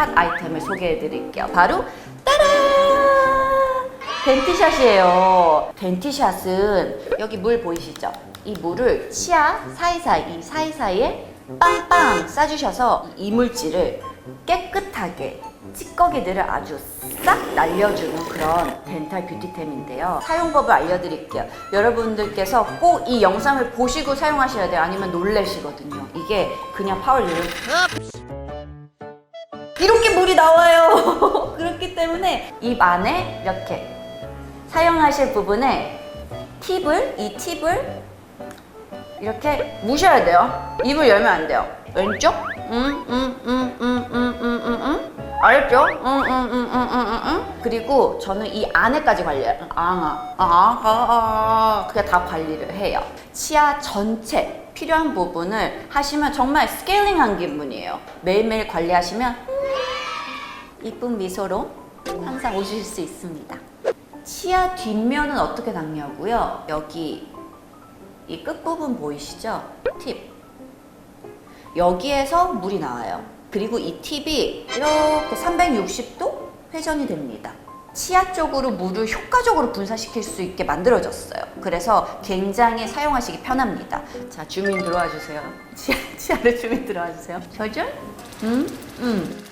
핫 아이템을 소개해 드릴게요. 바로 따란! 덴티샷이에요. 덴티샷은 여기 물 보이시죠? 이 물을 치아 사이사이, 이 사이사이에 빵빵 싸주셔서 이 이물질을 깨끗하게 찌꺼기들을 아주 싹 날려주는 그런 덴탈 뷰티템인데요. 사용법을 알려드릴게요. 여러분들께서 꼭 이 영상을 보시고 사용하셔야 돼요. 아니면 놀래시거든요. 이게 그냥 파워를 누르 이렇게 물이 나와요. 그렇기 때문에 입 안에 이렇게 사용하실 부분에 팁을 이 팁을 이렇게 무셔야 돼요. 입을 열면 안 돼요. 왼쪽? 음, 음, 음, 음, 음, 음, 음, 음. 알죠? 음, 음, 음, 음, 음, 음, 음. 그리고 저는 이 안에까지 관리해요. 아, 아, 아, 아, 그게 다 관리를 해요. 치아 전체 필요한 부분을 하시면 정말 스케일링한 기분이에요. 매일매일 관리하시면 음, 이쁜 미소로 항상 오실 수 있습니다. 치아 뒷면은 어떻게 닦냐고요? 여기 이 끝부분 보이시죠? 팁. 여기에서 물이 나와요. 그리고 이 팁이 이렇게 360도 회전이 됩니다. 치아 쪽으로 물을 효과적으로 분사시킬 수 있게 만들어졌어요. 그래서 굉장히 사용하시기 편합니다. 자, 주민 들어와 주세요. 치아, 치아를 주민 들어와 주세요. 조절? 음, 음.